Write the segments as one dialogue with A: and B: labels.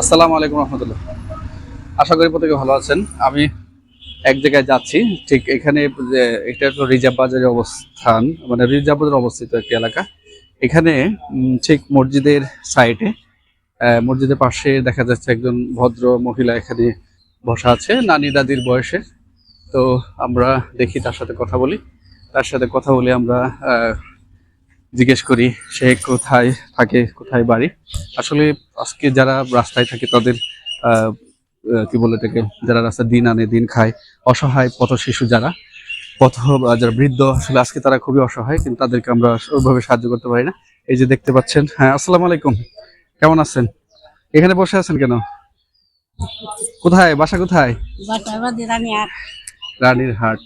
A: আসসালামু আলাইকুম রহমতুল্লাহ। আশা করি প্রত্যেকে ভালো আছেন। আমি এক জায়গায় যাচ্ছি, ঠিক এখানে যে এটা হলো রিজার্ভ বাজারের অবস্থান মানে রিজার্ভ বাজার অবস্থিত একটি এলাকা। এখানে ঠিক মসজিদের সাইডে মসজিদের পাশে দেখা যাচ্ছে একজন ভদ্র মহিলা এখানে বসা আছে, নানি দাদির বয়সে। তো আমরা দেখি তার সাথে কথা বলি। তার সাথে কথা বলে আমরা জিজ্ঞেস করি, সে কোথায় থাকে, কোথায় বাড়ি? আসলে আজকে যারা রাস্তায় থাকে তাদের কি বলে এটাকে, যারা রাস্তায় দিন আনে, দিন খায়, অসহায় পথ শিশু যারা, পথ যারা বৃদ্ধ, আসলে আজকে তারা খুবই অসহায়, কিন্তু তাদেরকে আমরা ওইভাবে সাহায্য করতে পারি না। এই যে দেখতে পাচ্ছেন হ্যাঁ আসসালামু আলাইকুম। কেমন আছেন? এখানে বসে আছেন কেন? কোথায়? বাসা কোথায়? রানীর হাট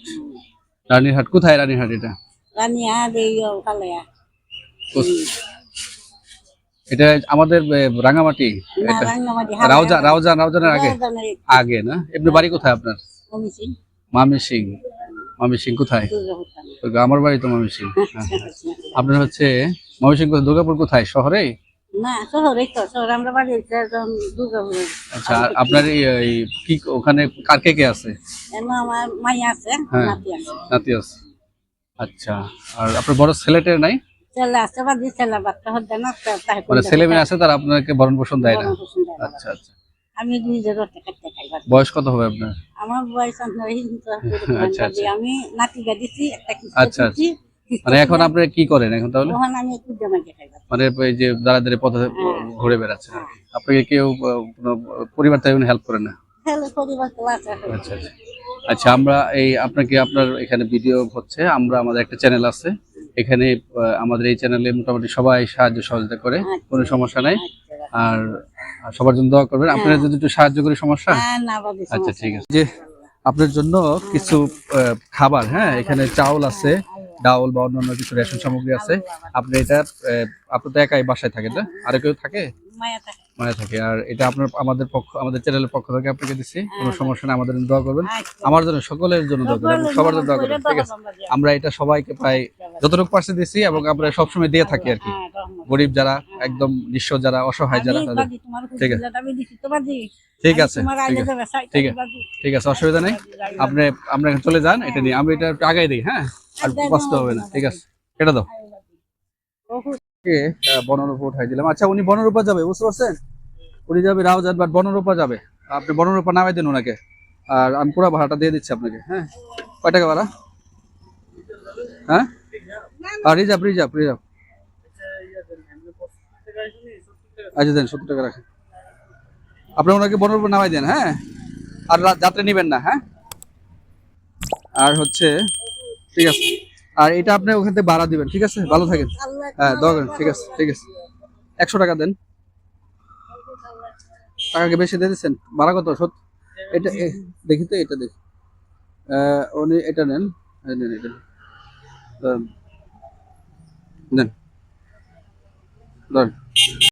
A: রানীর হাট কোথায় রানীর হাট এটা এটা আমাদের রাঙামাটি এটা রাউজা রাউজান রাউজানের আগে? আগে না? এমনি বাড়ি কোথায় আপনার? মামি সিং মামি সিং কোথায় আমার বাড়ি তো মামি সিং হ্যাঁ, হ্যাঁ। আপনার হচ্ছে মামি সিং দুর্গাপুর কোথায়? শহরে আচ্ছা আপনার কি ওখানে কার কে কে হ্যাঁ।
B: আছে।
A: নাতি আছে। আচ্ছা আর আপনার বড় ছেলেটের নাই?
B: ছেলে
A: মানে ছেলে মেয়ে আছে তারা আপনাকে ভরণ পোষণ দেয় না।
B: হয়।
A: আচ্ছা আচ্ছা।
B: আমি
A: বয়স কত হবে আপনার?
B: আমার বয়স
A: আচ্ছা, আচ্ছা।
B: আমি নাতি গাদিছি একটা কিছু
A: আচ্ছা, আচ্ছা। মানে এখন আপনি কি করেন এখন তাহলে?
B: আমি একটু
A: মানে এই যে দাঁড়া দাঁড়িয়ে পথে ঘুরে বেড়াচ্ছেন আর কি। আপনাকে কেউ পরিবার থেকে হেল্প করে না? আচ্ছা আচ্ছা। আচ্ছা আমরা এই আপনাকে আপনার এখানে ভিডিও হচ্ছে আমরা আমাদের একটা চ্যানেল আছে। এখানে আমাদের এই চ্যানেলে মোটামুটি সবাই সাহায্য সহযোগিতা করে কোনো সমস্যা নাই। আর আর সবার জন্য দোয়া করবেন। আপনারা যদি একটু সাহায্য করে সমস্যা?
B: হ্যাঁ,
A: আচ্ছা ঠিক আছে। যে আপনার জন্য কিছু খাবার হ্যাঁ এখানে চাউল আছে ডাউল বা অন্যান্য কিছু রেশন সামগ্রী আছে। আপনি এটা আপনি তো একাই বাসায় থাকেন না? আর কেউ থাকে?
B: মায়া থাকে।
A: থাকে। আর এটা আপনার আমাদের পক্ষ আমাদের চ্যানেলের পক্ষ থেকে আপনাকে দিচ্ছি কোনো সমস্যা নেই আমাদের জন্য দোয়া করবেন।
B: আচ্ছা।
A: আমার জন্য সকলের জন্য দোয়া করবেন। সবার জন্য দোয়া করবেন ঠিক আছে? আমরা এটা সবাইকে প্রায় যতটুকু পারছে দিচ্ছি এবং আমরা সবসময় দিয়ে থাকি আর কি। গরিব যারা একদম নিঃস্ব যারা অসহায় যারা তাদের। ঠিক আছে। ঠিক আছে ঠিক আছে। ঠিক আছে। অসুবিধা নেই। আপনি আপনি এখন চলে যান এটা নিয়ে। আমি এটা আগাই দিই হ্যাঁ? আর কষ্ট হবে না ঠিক আছে। এটা দাও। কে বনরূপা উঠাই দিলাম। আচ্ছা উনি বনরূপা যাবে বুঝতে পারছেন? উনি যাবে রাউজান বাট বনরূপা যাবে। আপনি বনরূপা নামাই দিন ওনাকে। আর আমি পুরো ভাড়াটা দিয়ে দিচ্ছি আপনাকে হ্যাঁ? কয় টাকা ভাড়া? হ্যাঁ? Reserve reserve reserve. আচ্ছা দেন, সত্তর টাকা রাখেন। আপনি ওনাকে বনরূপা নামাই দেন হ্যাঁ? আর যাত্রা নেবেন না হ্যাঁ? আর হচ্ছে, ঠিক আছে। আর এটা আপনি ওখান থেকে ভাড়া দিবেন, ঠিক আছে? ভালো থাকেন। হ্যাঁ দোয়া করেন, ঠিক আছে ঠিক আছে। একশো টাকা দেন। টাকা কি বেশি দিয়ে দিচ্ছেন? ভাড়া কত? সত এটা দেখি তো, এটা দেখি। উনি এটা নেন। এটা নেন। নেন ধরেন